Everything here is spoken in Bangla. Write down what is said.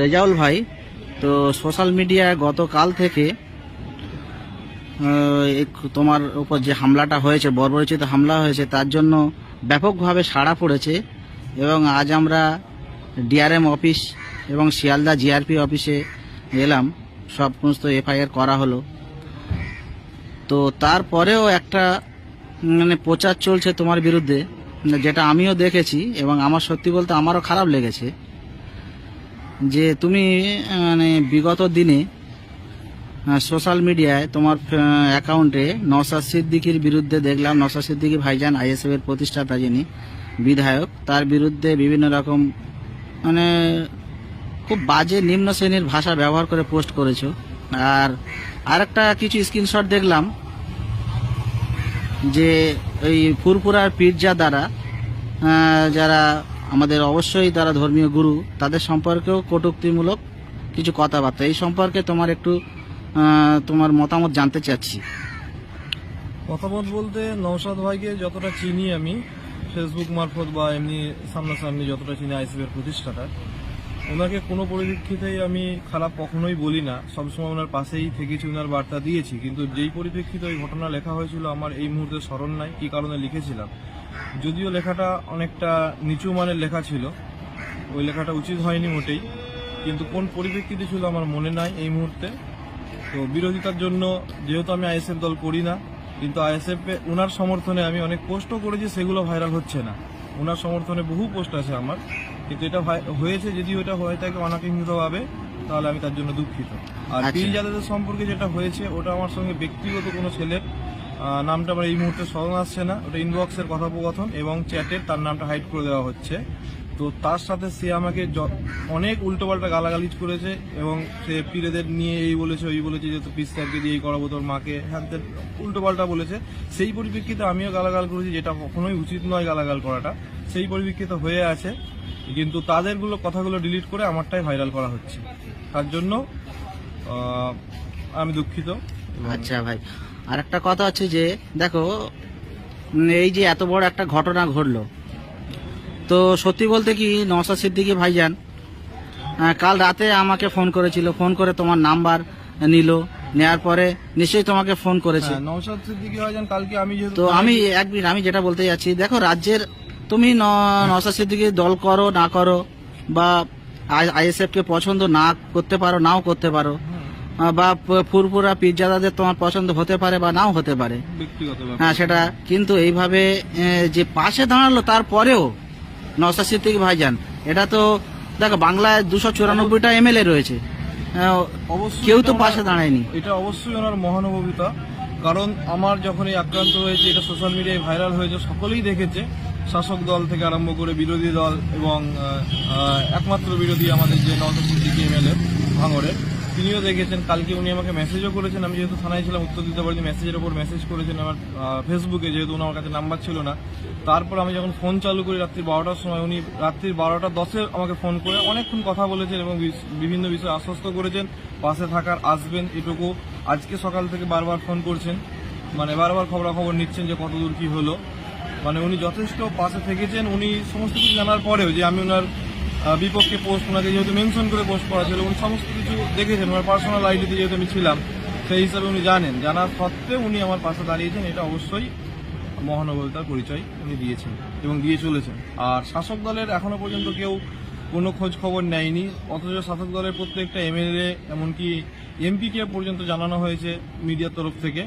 রেজাউল ভাই, তো সোশ্যাল মিডিয়ায় গতকাল থেকে তোমার উপর যে হামলাটা হয়েছে, বর্বরচিত হামলা হয়েছে, তার জন্য ব্যাপকভাবে সাড়া পড়েছে এবং আজ আমরা ডিআরএম অফিস এবং শিয়ালদা জিআরপি অফিসে এলাম। সব সমস্ত এফআইআর করা হলো। তো তারপরেও একটা মানে প্রচার চলছে তোমার বিরুদ্ধে, যেটা আমিও দেখেছি এবং আমার সত্যি বলতে আমারও খারাপ লেগেছে। যে তুমি মানে বিগত দিনে সোশ্যাল মিডিয়ায় তোমার অ্যাকাউন্টে নসাদ সিদ্দিকির বিরুদ্ধে দেখলাম নসাদ সিদ্দিকি ভাইজান আইএসএফ এর প্রতিষ্ঠাতা যিনি বিধায়ক। তার বিরুদ্ধে বিভিন্ন রকম মানে খুব বাজে নিম্ন শ্রেণির ভাষা ব্যবহার করে পোস্ট করেছ। আর আরেকটা কিছু স্ক্রিনশট দেখলাম, যে ওই ফুরফুরার পীরজা দ্বারা যারা আমাদের অবশ্যই তারা ধর্মীয় গুরু, তাদের সম্পর্কেও কটুক্তিমূলক কিছু কথাবার্তা। এই সম্পর্কে তোমার একটু তোমার মতামত জানতে চাচ্ছি। মতামত বলতে নৌসাদ ভাইকে যতটা চিনি আমি ফেসবুক মারফত বা এমনি সামনাসামনি যতটা চিনি আইসিবির প্রতিষ্ঠাতা, ওনাকে কোনো পরিপ্রেক্ষিতেই আমি খারাপ কখনোই বলি না। সবসময় ওনার পাশেই থেকেছি, ওনার বার্তা দিয়েছি, কিন্তু যেই পরিপ্রেক্ষিতে ওই ঘটনা লেখা হয়েছিল, আমার এই মুহূর্তে স্মরণ নাই, কী কারণে লিখেছিলাম যদিও লেখাটা অনেকটা নিচু মানের লেখা ছিল ওই লেখাটা উচিত হয়নি মোটেই কিন্তু কোন পরিপ্রেক্ষিতে ছিল আমার মনে নাই এই মুহূর্তে। তো বিরোধিতার জন্য যেহেতু আমি আইএসএফ দল করি না কিন্তু আইএসএফ ওনার সমর্থনে আমি অনেক পোস্টও করেছি সেগুলো ভাইরাল হচ্ছে না। ওনার সমর্থনে বহু পোস্ট আছে আমার কিন্তু এটা হয়েছে যদি ওটা হয়ে থাকে অনাকাঙ্ক্ষিতভাবে তাহলে আমি তার জন্য দুঃখিত। আর আচ্ছা। পীর যাদের সম্পর্কে যেটা হয়েছে ওটা আমার সঙ্গে ব্যক্তিগত কোনো ছেলের নামটা আমার এই মুহূর্তে স্মরণ আসছে না। ওটা ইনবক্সের কথোপকথন এবং চ্যাটের তার নামটা হাইড করে দেওয়া হচ্ছে। তো তার সাথে সে আমাকে অনেক উল্টোপাল্টা গালাগালিজ করেছে এবং সে পীরেদের নিয়ে এই বলেছে, ওই বলেছে যে পিস স্যারকে দিয়ে এই করাবো, তোর মাকে। ত্যান উল্টোপাল্টা বলেছে। সেই পরিপ্রেক্ষিতে আমিও গালাগাল করেছি, যেটা কখনোই উচিত নয় গালাগাল করাটা। সেই পরিপ্রেক্ষিতে হয়ে আছে। কিন্তু তাদেরগুলো কথাগুলো ডিলিট করে আমারটাই ভাইরাল করা হচ্ছে। তার জন্য আমি দুঃখিত। আচ্ছা ভাই। আর একটা কথা হচ্ছে যে দেখো এই যে এত বড় একটা ঘটনা ঘটলো। তো সত্যি বলতে কি নওসাদ সিদ্দিকি ভাইজান কাল রাতে আমাকে ফোন করেছিল ফোন করে তোমার নাম্বার নিল নেয়ার পরে নিশ্চয়ই তোমাকে ফোন করেছে। হ্যাঁ, কালকে আমি তো আমি এক মিনিট আমি যেটা বলতে যাচ্ছি দেখো রাজ্যের তুমি ন- নওশাদ সিদ্দিকী দল করো না করো বা আইএসএফ কে পছন্দ না করতে পারো নাও করতে পারো আহ, বা ফুরফুরা পিজ্জাদাদের তোমার পছন্দ হতে পারে বা নাও হতে পারে। হ্যাঁ সেটা কিন্তু এইভাবে যে পাশে দাঁড়াল তারপরেও নওশাদ সিদ্দিকী ভাইজান এটা তো দেখো বাংলায় দুশো চুরানব্বইটা এমএলএ রয়েছে। কেউ তো পাশে দাঁড়ায়নি। এটা অবশ্যই ওনার মহানুভবিতা। কারণ আমার যখন এই আক্রান্ত হয়েছে এটা সোশ্যাল মিডিয়ায় ভাইরাল হয়েছে সকলেই দেখেছে। শাসক দল থেকে আরম্ভ করে বিরোধী দল এবং একমাত্র বিরোধী আমাদের যে নওশাদ সিদ্দিকী এমএলএ ভাঙড়ের তিনিও দেখেছেন। কালকে উনি আমাকে মেসেজও করেছেন। আমি যেহেতু থানায় ছিলাম, উত্তর দিতে পারিনি। মেসেজের ওপর মেসেজ করেছেন আমার ফেসবুকে যেহেতু আমার কাছে নাম্বার ছিল না। তারপর আমি যখন ফোন চালু করি রাত্রি বারোটার সময়, উনি রাত্রি বারোটা দশে আমাকে ফোন করে অনেকক্ষণ কথা বলেছেন এবং বিভিন্ন বিষয়ে আশ্বস্ত করেছেন। পাশে থাকার আসবেন এটুকু। আজকে সকাল থেকে বারবার ফোন করছেন। মানে বারবার খবরাখবর নিচ্ছেন যে কতদূর কি হলো। মানে উনি যথেষ্ট পাশে থেকেছেন। উনি সমস্ত কিছু জানার পরেও যে আমি ওনার বিপক্ষে পোস্ট ওনাকে যেহেতু মেনশন করে পোস্ট করা ছিল উনি সমস্ত কিছু দেখেছেন, ওনার পার্সোনাল আইডিতে যেহেতু আমি ছিলাম, সেই হিসাবে উনি জানেন। জানার সত্ত্বেও উনি আমার পাশে দাঁড়িয়েছেন, এটা অবশ্যই মহানগরিতার পরিচয় উনি দিয়েছেন এবং দিয়ে চলেছেন। আর শাসক দলের এখনও পর্যন্ত কেউ কোনো খোঁজ খবর নেয়নি, অথচ শাসক দলের প্রত্যেকটা এমএলএ এমনকি এমপিকে পর্যন্ত জানানো হয়েছে মিডিয়ার তরফ থেকে।